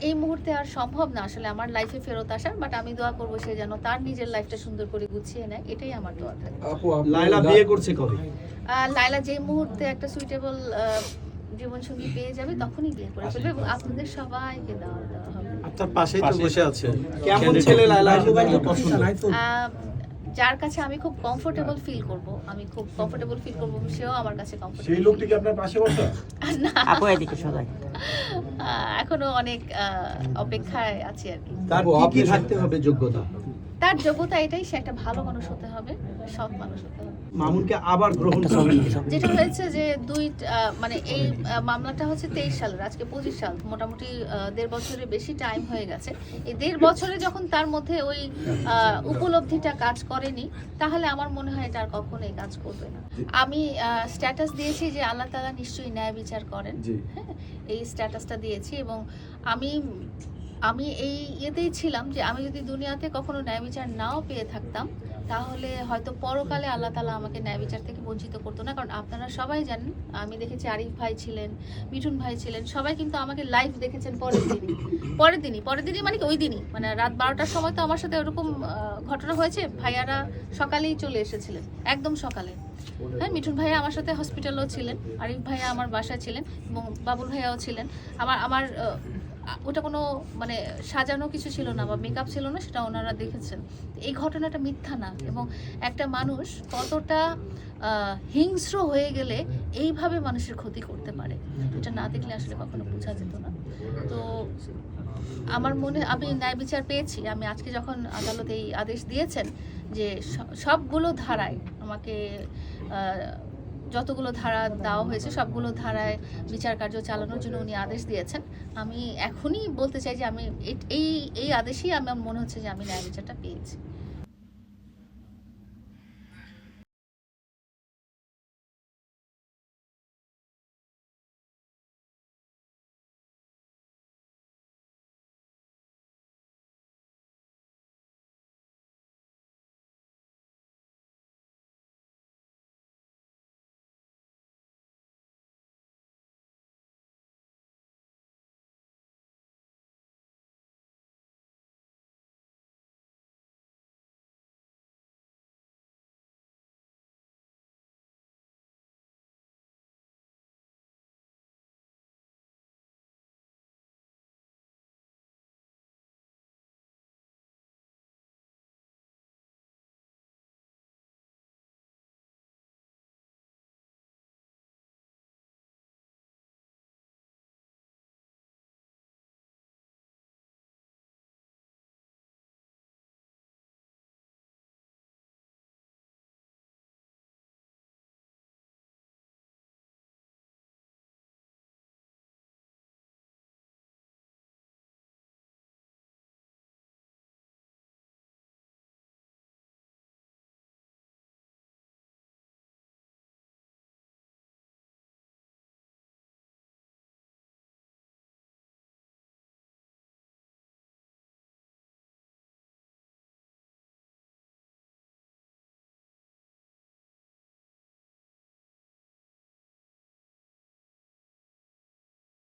এই মুহূর্তে আর সম্ভব না আসলে আমার লাইফে ফেরত আসার বাট আমি দোয়া করব সে যেন তার নিজের লাইফটা সুন্দর করে গুছিয়ে নেয় এটাই আমার দোয়া থাকে লাইলা বিয়ে করছে কবে? লাইলা যে মুহূর্তে একটা সুইটেবল জীবন সঙ্গী পেয়ে যাবে তখনই বিয়ে করে ফেলবে এবং আপনাদের সবাইকে দেওয়া দেওয়া হবে। আপনার পাশেই তো বসে আছে। কেমন ছেলে লাইলা পছন্দ। আহ, যার কাছে আমি খুব কমফোর্টেবল ফিল করব আমি খুব কমফোর্টেবল ফিল করব সেও আমার কাছে সেই কমফোর্টেবল লোকটি কি আপনার পাশে বসা? না। আপু এদিকে আহ, এখনও অনেক আহ, অপেক্ষায় আছি আর কি। তার কি কি থাকতে হবে যোগ্যতা? তার যোগ্যতা এটাই সে একটা ভালো মানুষ হতে হবে সৎ মানুষ হতে হবে। মামুনকে আবার গ্রহণ করবেন যেটা হয়েছে যে দুই মানে এই মামলাটা হচ্ছে তেইশ সালের আজকে পঁচিশ সাল মোটামুটি দেড় বছরের বেশি টাইম হয়ে গেছে। এই দেড় বছরে যখন তার মধ্যে ওই উপলব্ধিটা কাজ করেনি তাহলে আমার মনে হয় এটা আর কখনোই কাজ করবে না। আমি স্ট্যাটাস দিয়েছি যে আল্লাহ তালা নিশ্চয়ই ন্যায় বিচার করেন। হ্যাঁ এই স্ট্যাটাসটা দিয়েছি এবং আমি আমি এই ইয়েতেই ছিলাম যে আমি যদি দুনিয়াতে কখনো ন্যায় বিচার নাও পেয়ে থাকতাম, তাহলে হয়তো পরকালে আল্লাহ তালা আমাকে ন্যায় বিচার থেকে বঞ্চিত করতো না। কারণ আপনারা সবাই জানেন, আমি দেখেছি আরিফ ভাই ছিলেন, মিঠুন ভাই ছিলেন, সবাই কিন্তু আমাকে লাইভ দেখেছেন পরের দিনই। পরের দিনই পরের দিনই মানে কি ওই দিনই মানে রাত বারোটার সময় তো আমার সাথে ওরকম ঘটনা হয়েছে, ভাইয়ারা সকালেই চলে এসেছিলেন, একদম সকালে। হ্যাঁ মিঠুন ভাইয়া আমার সাথে হসপিটালও ছিলেন, আরিফ ভাইয়া আমার বাসায় ছিলেন, এবং বাবুল ভাইয়াও ছিলেন। আমার আমার ওটা কোনো মানে সাজানো কিছু ছিল না বা মেকআপ ছিল না, সেটা ওনারা দেখেছেন। এই ঘটনাটা মিথ্যা না এবং একটা মানুষ কতটা হিংস্র হয়ে গেলে এইভাবে মানুষের ক্ষতি করতে পারে। এটা না দেখলে আসলে কখনো বোঝা যেত না। তো আমার মনে, আমি ন্যায় বিচার পেয়েছি। আমি আজকে যখন আদালত এই আদেশ দিয়েছেন যে সবগুলো ধারায় আমাকে যতগুলো ধারা দেওয়া হয়েছে, সবগুলো ধারায় বিচার কার্য চালানোর জন্য উনি আদেশ দিয়েছেন। আমি এখনই বলতে চাই যে আমি এই এই আদেশেই আমার মনে হচ্ছে যে আমি ন্যায় বিচারটা পেয়েছি।